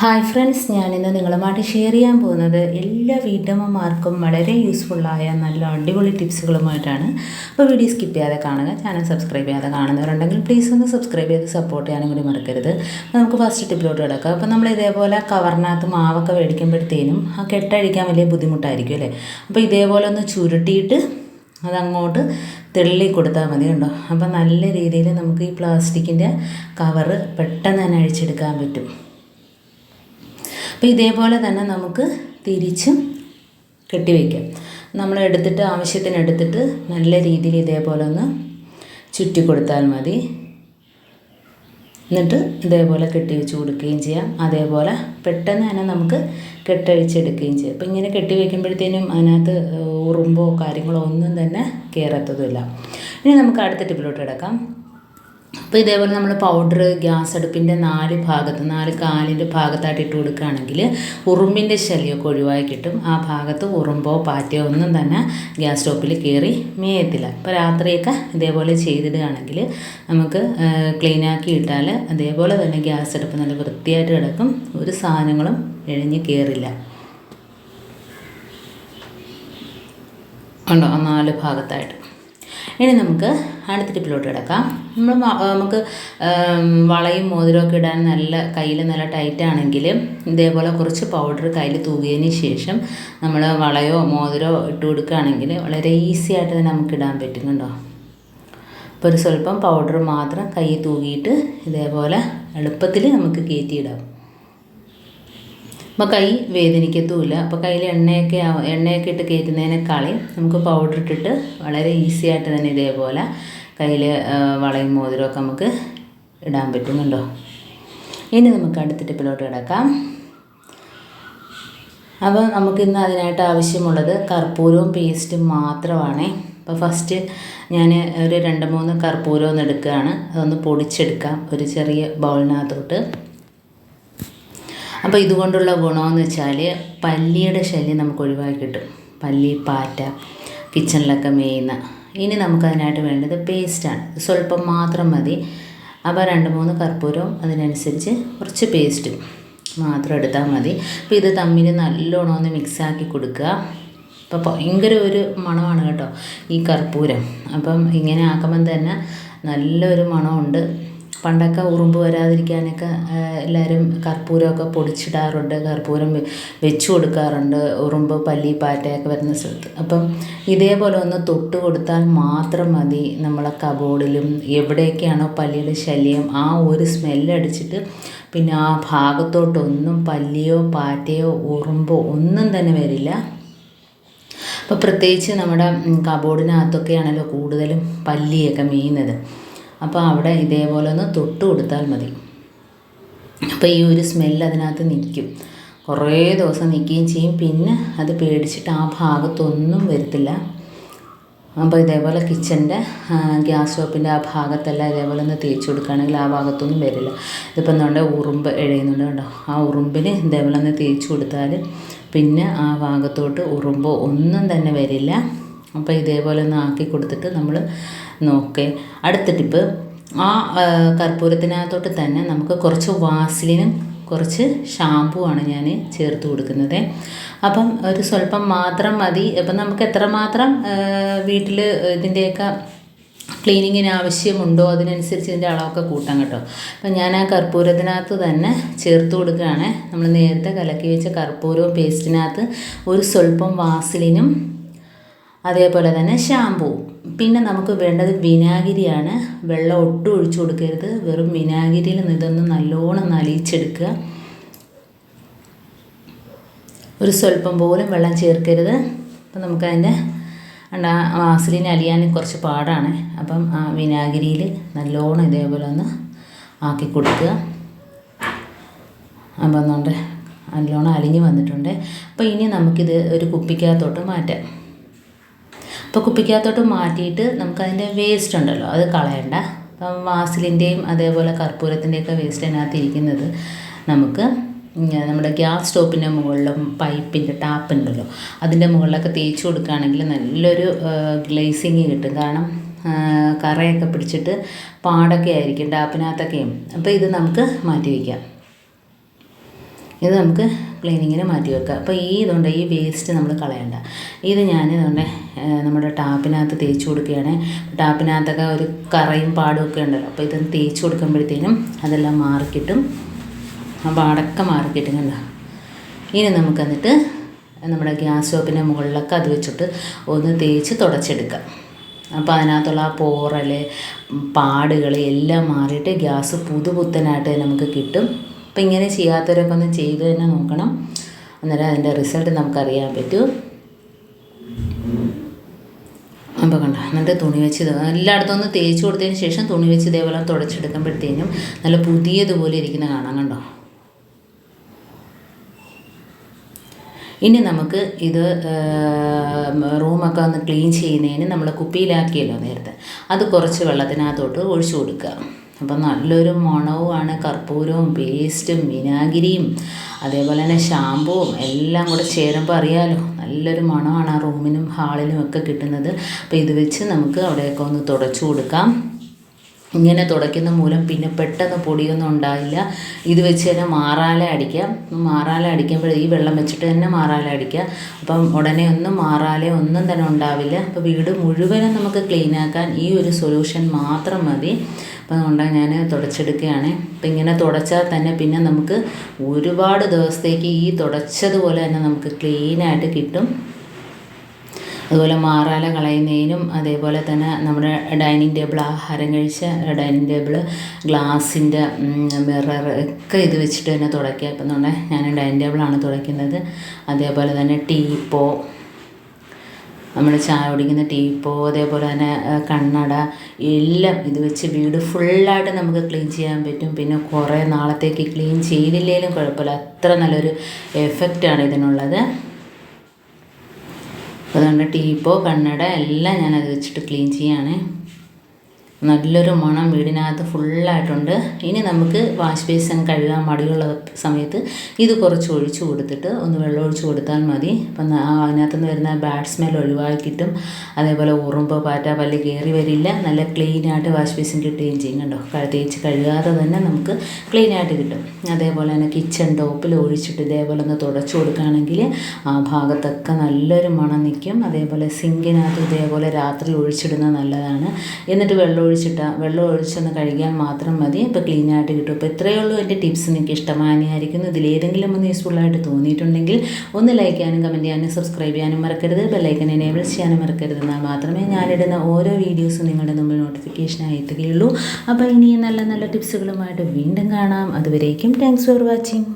Hi friends ഞാനിന്ന് നിങ്ങളുമായിട്ട് share ചെയ്യാൻ പോകുന്നത് എല്ലാ വീട്ടമ്മമാർക്കും വളരെ യൂസ്ഫുള്ളായ നല്ല അടിപൊളി ടിപ്സുകളുമായിട്ടാണ് അപ്പോൾ വീഡിയോ സ്കിപ്പ് ചെയ്യാതെ കാണുക ചാനൽ സബ്സ്ക്രൈബ് ചെയ്യാതെ കാണുന്നവരുണ്ടെങ്കിൽ പ്ലീസ് ഒന്ന് സബ്സ്ക്രൈബ് ചെയ്ത് സപ്പോർട്ട് ചെയ്യാനും കൂടി മറക്കരുത്. നമുക്ക് ഫസ്റ്റ് ടിപ്പിലോട്ട് കിടക്കാം. അപ്പോൾ നമ്മൾ ഇതേപോലെ കവറിനകത്ത് മാവൊക്കെ മേടിക്കുമ്പോഴത്തേനും ആ കെട്ടഴിക്കാൻ വലിയ ബുദ്ധിമുട്ടായിരിക്കും അല്ലേ? അപ്പോൾ ഇതേപോലെ ഒന്ന് ചുരുട്ടിയിട്ട് അതങ്ങോട്ട് തെള്ളി കൊടുത്താൽ മതി കണ്ടോ? അപ്പോൾ നല്ല രീതിയിൽ നമുക്ക് ഈ പ്ലാസ്റ്റിക്കിന്റെ കവറ് പെട്ടെന്ന് തന്നെ അഴിച്ചെടുക്കാൻ പറ്റും. അപ്പോൾ ഇതേപോലെ തന്നെ നമുക്ക് തിരിച്ചും കെട്ടിവെക്കാം. നമ്മൾ എടുത്തിട്ട് ആവശ്യത്തിന് എടുത്തിട്ട് നല്ല രീതിയിൽ ഇതേപോലെ ഒന്ന് ചുറ്റി കൊടുത്താൽ മതി. എന്നിട്ട് ഇതേപോലെ കെട്ടി വെച്ച് കൊടുക്കുകയും ചെയ്യാം. അതേപോലെ പെട്ടെന്ന് തന്നെ നമുക്ക് കെട്ടഴിച്ചെടുക്കുകയും ചെയ്യാം. അപ്പോൾ ഇങ്ങനെ കെട്ടി വയ്ക്കുമ്പോഴത്തേനും അതിനകത്ത് ഉറുമ്പോ കാര്യങ്ങളോ ഒന്നും തന്നെ കയറത്തതുമില്ല ഇനി നമുക്ക് അടുത്ത ടിപ്പിലോട്ട് കിടക്കാം. അപ്പോൾ ഇതേപോലെ നമ്മൾ പൗഡർ ഗ്യാസ് അടുപ്പിന്റെ നാല് ഭാഗത്ത് നാല് കാലിന്റെ ഭാഗത്തായിട്ട് ഇട്ട് കൊടുക്കുകയാണെങ്കിൽ ഉറുമ്പിന്റെ ശല്യമൊക്കെ ഒഴിവായി കിട്ടും. ആ ഭാഗത്ത് ഉറുമ്പോ പാറ്റയോ ഒന്നും തന്നെ ഗ്യാസ് സ്റ്റോപ്പിൽ കയറി മേയത്തില്ല. അപ്പോൾ രാത്രിയൊക്കെ ഇതേപോലെ ചെയ്തിടുകയാണെങ്കിൽ നമുക്ക് ക്ലീനാക്കി ഇട്ടാൽ അതേപോലെ തന്നെ ഗ്യാസ് അടുപ്പ് നല്ല വൃത്തിയായിട്ട് കിടക്കും. ഒരു സാധനങ്ങളും എഴിഞ്ഞ് കയറില്ല ഉണ്ടോ നാല് ഭാഗത്തായിട്ട്. ഇനി നമുക്ക് അടുത്ത ടിപ്പിലോട്ട് കിടക്കാം. നമ്മൾ നമുക്ക് വളയും മോതിരമൊക്കെ ഇടാൻ നല്ല കയ്യിൽ നല്ല ടൈറ്റ് ആണെങ്കിൽ ഇതേപോലെ കുറച്ച് പൗഡർ കയ്യിൽ തൂകിയതിന് ശേഷം നമ്മൾ വളയോ മോതിരോ ഇട്ട് കൊടുക്കുകയാണെങ്കിൽ വളരെ ഈസി ആയിട്ട് തന്നെ നമുക്ക് ഇടാൻ പറ്റും കണ്ടോ അപ്പോൾ ഒരു സ്വല്പം പൗഡർ മാത്രം കൈ തൂകിയിട്ട് ഇതേപോലെ എളുപ്പത്തിൽ നമുക്ക് കയറ്റിയിടാം അപ്പോൾ കൈ വേദനിക്കത്തുമില്ല. അപ്പോൾ കയ്യിൽ എണ്ണയൊക്കെ എണ്ണയൊക്കെ ഇട്ട് കയറ്റുന്നതിനേക്കാളി നമുക്ക് പൗഡർ ഇട്ടിട്ട് വളരെ ഈസി ആയിട്ട് തന്നെ ഇതേപോലെ കയ്യിൽ വളയും മോതിരമൊക്കെ നമുക്ക് ഇടാൻ പറ്റുന്നുണ്ടോ? ഇനി നമുക്ക് അടുത്ത ടിപ്പിലോട്ട് കിടക്കാം. അപ്പോൾ നമുക്കിന്ന് അതിനായിട്ട് ആവശ്യമുള്ളത് കർപ്പൂരവും പേസ്റ്റും മാത്രമാണ്. അപ്പോൾ ഫസ്റ്റ് ഞാൻ ഒരു രണ്ട് മൂന്ന് കർപ്പൂരം ഒന്ന് എടുക്കുകയാണ്. അതൊന്ന് പൊടിച്ചെടുക്കാം. ഒരു ചെറിയ ബൗളിനകത്തോട്ട് അപ്പോൾ ഇതുകൊണ്ടുള്ള ഗുണമെന്ന് വെച്ചാൽ പല്ലിയുടെ ശല്യം നമുക്ക് ഒഴിവാക്കി കിട്ടും. പല്ലി പാറ്റ കിച്ചണിലൊക്കെ മേയുന്ന. ഇനി നമുക്കതിനായിട്ട് വേണ്ടത് പേസ്റ്റാണ് സ്വല്പം മാത്രം മതി. അപ്പോൾ രണ്ട് മൂന്ന് കർപ്പൂരവും അതിനനുസരിച്ച് കുറച്ച് പേസ്റ്റും മാത്രം എടുത്താൽ മതി. അപ്പോൾ ഇത് തമ്മിൽ നല്ലോണം ഒന്ന് മിക്സാക്കി കൊടുക്കുക. അപ്പോൾ ഭയങ്കര ഒരു മണമാണ് കേട്ടോ ഈ കർപ്പൂരം. അപ്പം ഇങ്ങനെ ആക്കുമ്പം തന്നെ നല്ലൊരു മണമുണ്ട്. പണ്ടൊക്കെ ഉറുമ്പ് വരാതിരിക്കാനൊക്കെ എല്ലാവരും കർപ്പൂരമൊക്കെ പൊടിച്ചിടാറുണ്ട്. കർപ്പൂരം വെച്ച് കൊടുക്കാറുണ്ട്. ഉറുമ്പ് പല്ലി പാറ്റയൊക്കെ വരുന്ന സ്ഥലത്ത്. അപ്പം ഇതേപോലെ ഒന്ന് തൊട്ട് കൊടുത്താൽ മാത്രം മതി നമ്മളെ കബോർഡിലും എവിടെയൊക്കെയാണോ പല്ലിയുടെ ശല്യം. ആ ഒരു സ്മെല്ലടിച്ചിട്ട് പിന്നെ ആ ഭാഗത്തോട്ടൊന്നും പല്ലിയോ പാറ്റയോ ഉറുമ്പോ ഒന്നും തന്നെ വരില്ല. അപ്പോൾ പ്രത്യേകിച്ച് നമ്മുടെ കബോർഡിനകത്തൊക്കെയാണല്ലോ കൂടുതലും പല്ലിയൊക്കെ മീയുന്നത്. അപ്പോൾ അവിടെ ഇതേപോലെ ഒന്ന് തൊട്ട് കൊടുത്താൽ മതി. അപ്പോൾ ഈ ഒരു സ്മെല്ല് അതിനകത്ത് നിൽക്കും. കുറേ ദിവസം നിൽക്കുകയും ചെയ്യും. പിന്നെ അത് പേടിച്ചിട്ട് ആ ഭാഗത്തൊന്നും വരത്തില്ല. അപ്പോൾ ഇതേപോലെ കിച്ചന്റെ ഗ്യാസ് സ്റ്റോപ്പിന്റെ ആ ഭാഗത്തെല്ലാം ഇതേപോലെ ഒന്ന് തേച്ച് കൊടുക്കുകയാണെങ്കിൽ ആ ഭാഗത്തൊന്നും വരില്ല. ഇതിപ്പോൾ എന്തുകൊണ്ട് ഉറുമ്പ് എഴയുന്നുണ്ട് കണ്ടോ? ആ ഉറുമ്പിന് ഇതേപോലെ ഒന്ന് തേച്ച് കൊടുത്താൽ പിന്നെ ആ ഭാഗത്തോട്ട് ഉറുമ്പോ ഒന്നും തന്നെ വരില്ല. അപ്പോൾ ഇതേപോലെ ഒന്ന് ആക്കി കൊടുത്തിട്ട് നമ്മൾ നോക്കേ. അടുത്ത ടിപ്പ്. ആ കർപ്പൂരത്തിനകത്തോട്ട് തന്നെ നമുക്ക് കുറച്ച് വാസ്ലിനും കുറച്ച് ഷാമ്പൂ ആണ് ഞാൻ ചേർത്ത് കൊടുക്കുന്നത്. അപ്പം ഒരു സ്വല്പം മാത്രം മതി. അപ്പം നമുക്ക് എത്രമാത്രം വീട്ടിൽ ഇതിന്റെയൊക്കെ ക്ലീനിങ്ങിന് ആവശ്യമുണ്ടോ അതിനനുസരിച്ച് ഇതിന്റെ അളവൊക്കെ കൂട്ടാം കേട്ടോ. അപ്പം ഞാൻ ആ കർപ്പൂരത്തിനകത്ത് തന്നെ ചേർത്ത് കൊടുക്കുകയാണ്. നമ്മൾ നേരത്തെ കലക്കി വെച്ച കർപ്പൂരവും പേസ്റ്റിനകത്ത് ഒരു സ്വല്പം വാസിലിനും അതേപോലെ തന്നെ ഷാമ്പൂ പിന്നെ നമുക്ക് വേണ്ടത് വിനാഗിരിയാണ്. വെള്ളം ഒട്ടും ഒഴിച്ചു കൊടുക്കരുത്. വെറും വിനാഗിരിയിൽ നിന്നിതൊന്ന് നല്ലോണം നലിച്ചെടുക്കുക ഒരു സ്വല്പം പോലും വെള്ളം ചേർക്കരുത്. അപ്പം നമുക്കതിന്റെ വാസലിൻ അലിയാൻ കുറച്ച് പാടാണ്. അപ്പം ആ വിനാഗിരിയിൽ നല്ലോണം ഇതേപോലെ ഒന്ന് ആക്കി കൊടുക്കുക. അപ്പം എന്നുകൊണ്ട് നല്ലോണം അലിഞ്ഞ് വന്നിട്ടുണ്ട്. അപ്പോൾ ഇനി നമുക്കിത് ഒരു കുപ്പിക്കകത്തോട്ട് മാറ്റാം. അപ്പോൾ കുപ്പിക്കകത്തോട്ട് മാറ്റിയിട്ട് നമുക്കതിന്റെ വേസ്റ്റ് ഉണ്ടല്ലോ അത് കളയണ്ട. അപ്പം വാസിലിന്റെയും അതേപോലെ കർപ്പൂരത്തിന്റെയൊക്കെ വേസ്റ്റ് അതിനകത്ത് ഇരിക്കുന്നത് നമുക്ക് നമ്മുടെ ഗ്യാസ് സ്റ്റോപ്പിന്റെ മുകളിലും പൈപ്പിന്റെ ടാപ്പ് ഉണ്ടല്ലോ അതിന്റെ മുകളിലൊക്കെ തേച്ച് കൊടുക്കുകയാണെങ്കിൽ നല്ലൊരു ഗ്ലേസിങ് കിട്ടും. കാരണം കറയൊക്കെ പിടിച്ചിട്ട് പാടൊക്കെ ആയിരിക്കും ടാപ്പിനകത്തൊക്കെയും. അപ്പോൾ ഇത് നമുക്ക് മാറ്റി വയ്ക്കാം. ഇത് നമുക്ക് ക്ലീനിങ്ങിന് മാറ്റി വെക്കാം. അപ്പോൾ ഈ ഇതുകൊണ്ട് ഈ വേസ്റ്റ് നമ്മൾ കളയണ്ട. ഇത് ഞാൻ ഇതുകൊണ്ട് നമ്മുടെ ടാപ്പിനകത്ത് തേച്ച് കൊടുക്കുകയാണ്. ടാപ്പിനകത്തൊക്കെ ഒരു കറയും പാടും ഒക്കെ ഉണ്ടല്ലോ. അപ്പോൾ ഇതൊന്ന് തേച്ച് കൊടുക്കുമ്പോഴത്തേനും അതെല്ലാം മാറിക്കിട്ടും. ആ പാടൊക്കെ മാറിക്കിട്ടും കണ്ടോ? ഇനി നമുക്ക് എന്നിട്ട് നമ്മുടെ ഗ്യാസ് സ്റ്റോപ്പിന്റെ മുകളിലൊക്കെ അത് വെച്ചിട്ട് ഒന്ന് തേച്ച് തുടച്ചെടുക്കാം. അപ്പോൾ അതിനകത്തുള്ള ആ പോറൽ പാടുകൾ എല്ലാം മാറിയിട്ട് ഗ്യാസ് പുതുപുത്തനായിട്ട് നമുക്ക് കിട്ടും. അപ്പോൾ ഇങ്ങനെ ചെയ്യാത്തവരൊക്കെ ഒന്ന് ചെയ്ത് തന്നെ നോക്കണം. അന്നേരം അതിന്റെ റിസൾട്ട് നമുക്കറിയാൻ പറ്റും. അപ്പോൾ കണ്ട എന്നിട്ട് തുണി വെച്ച് എല്ലായിടത്തും ഒന്ന് തേച്ച് കൊടുത്തതിന് ശേഷം തുണി വെച്ച് ഇതേപോലെ തുടച്ചെടുക്കുമ്പോഴത്തേനും നല്ല പുതിയതുപോലെ ഇരിക്കുന്ന കാണാം കണ്ടോ? ഇനി നമുക്ക് ഇത് റൂമൊക്കെ ഒന്ന് ക്ലീൻ ചെയ്യുന്നതിന് നമ്മൾ കുപ്പിയിലാക്കിയല്ലോ നേരത്തെ. അത് കുറച്ച് വെള്ളത്തിനകത്തോട്ട് ഒഴിച്ചു കൊടുക്കുക. അപ്പം നല്ലൊരു മണവുമാണ് കർപ്പൂരവും പേസ്റ്റും വിനാഗിരിയും അതേപോലെ തന്നെ ഷാമ്പുവും എല്ലാം കൂടെ ചേരുമ്പോൾ അറിയാമല്ലോ നല്ലൊരു മണമാണ് ആ റൂമിനും ഹാളിനും ഒക്കെ കിട്ടുന്നത്. അപ്പോൾ ഇത് വെച്ച് നമുക്ക് അവിടെയൊക്കെ ഒന്ന് തുടച്ചു കൊടുക്കാം. ഇങ്ങനെ തുടയ്ക്കുന്ന മൂലം പിന്നെ പെട്ടെന്ന് പൊടിയൊന്നും ഉണ്ടാവില്ല ഇത് വെച്ച് തന്നെ മാറാല അടിക്കാം മാറാല അടിക്കുമ്പോൾ ഈ വെള്ളം വെച്ചിട്ട് തന്നെ മാറാല അടിക്കുക. അപ്പം ഉടനെ ഒന്നും മാറാല ഒന്നും തന്നെ ഉണ്ടാവില്ല. അപ്പോൾ വീട് മുഴുവനും നമുക്ക് ക്ലീൻ ആക്കാൻ ഈ ഒരു സൊല്യൂഷൻ മാത്രം മതി. അപ്പോൾ അതുകൊണ്ട് ഞാൻ തുടച്ചെടുക്കുകയാണ്. അപ്പം ഇങ്ങനെ തുടച്ചാൽ തന്നെ പിന്നെ നമുക്ക് ഒരുപാട് ദിവസത്തേക്ക് ഈ തുടച്ചതുപോലെ തന്നെ നമുക്ക് ക്ലീനായിട്ട് കിട്ടും. അതുപോലെ മാറാല കളയുന്നതിനും അതേപോലെ തന്നെ നമ്മുടെ ഡൈനിങ് ടേബിൾ ആഹാരം കഴിച്ച ഡൈനിങ് ടേബിൾ ഗ്ലാസിന്റെ മിറർ ഒക്കെ ഇത് വെച്ചിട്ട് തന്നെ തുടയ്ക്കുക. ഇപ്പം തന്നെ ഞാൻ ഡൈനിങ് ടേബിളാണ് തുടയ്ക്കുന്നത്. അതേപോലെ തന്നെ ടീപ്പോ നമ്മൾ ചായ കുടിക്കുന്ന ടീപ്പോ അതേപോലെ തന്നെ കണ്ണട എല്ലാം ഇത് വെച്ച് വീട് ഫുള്ളായിട്ട് നമുക്ക് ക്ലീൻ ചെയ്യാൻ പറ്റും. പിന്നെ കുറേ നാളത്തേക്ക് ക്ലീൻ ചെയ്തില്ലെങ്കിലും കുഴപ്പമില്ല. അത്ര നല്ലൊരു എഫക്റ്റാണ് ഇതിനുള്ളത്. അതുകൊണ്ട് ടീപ്പോ കണ്ണട എല്ലാം ഞാനത് വെച്ചിട്ട് ക്ലീൻ ചെയ്യാണ്. നല്ലൊരു മണം വീടിനകത്ത് ഫുള്ളായിട്ടുണ്ട് ഇനി നമുക്ക് വാഷ് ബേസിൻ കഴുകാൻ മടിയുള്ള സമയത്ത് ഇത് കുറച്ച് ഒഴിച്ചു കൊടുത്തിട്ട് ഒന്ന് വെള്ളം ഒഴിച്ചു കൊടുത്താൽ മതി. അപ്പം അതിനകത്ത് നിന്ന് വരുന്ന ബാഡ് സ്മെൽ ഒഴിവാക്കിയിട്ടും അതേപോലെ ഉറുമ്പ് പാറ്റ പല്ല് കയറി വരില്ല. നല്ല ക്ലീനായിട്ട് വാഷ് ബേസിൻ കിട്ടുകയും ചെയ്യും കണ്ടോ? തേച്ച് കഴുകാതെ തന്നെ നമുക്ക് ക്ലീനായിട്ട് കിട്ടും. അതേപോലെ തന്നെ കിച്ചൺ ടോപ്പിൽ ഒഴിച്ചിട്ട് ഇതേപോലെ ഒന്ന് തുടച്ചു കൊടുക്കുകയാണെങ്കിൽ ആ ഭാഗത്തൊക്കെ നല്ലൊരു മണം നിൽക്കും. അതേപോലെ സിങ്കിനകത്ത് ഇതേപോലെ രാത്രി ഒഴിച്ചിടുന്നത് നല്ലതാണ്. എന്നിട്ട് വെള്ളം ഒഴിച്ചിട്ട് വെള്ളം ഒഴിച്ചൊന്ന് കഴുകിയാൽ മാത്രം മതി. അപ്പോൾ ക്ലീൻ ആയിട്ട് കിട്ടും. അപ്പോൾ ഇത്രയേ ഉള്ളൂ എന്റെ ടിപ്സ് നിങ്ങൾക്ക് ഇഷ്ടമാനിയായിരിക്കുന്നു ഇതിലേതെങ്കിലും ഒന്ന് യൂസ്ഫുള്ളായിട്ട് തോന്നിയിട്ടുണ്ടെങ്കിൽ ഒന്ന് ലൈക്ക് ചെയ്യാനും കമന്റ് ചെയ്യാനും സബ്സ്ക്രൈബ് ചെയ്യാനും മറക്കരുത്. ബെല്ലൈക്കൻ എനേബിൾ ചെയ്യാനും മറക്കരുത്. എന്നാൽ മാത്രമേ ഞാനിടുന്ന ഓരോ വീഡിയോസും നിങ്ങളുടെ മുമ്പിൽ നോട്ടിഫിക്കേഷനായി എത്തുകയുള്ളൂ അപ്പോൾ ഇനിയും നല്ല നല്ല ടിപ്സുകളുമായിട്ട് വീണ്ടും കാണാം. അതുവരേക്കും താങ്ക്സ് ഫോർ വാച്ചിങ്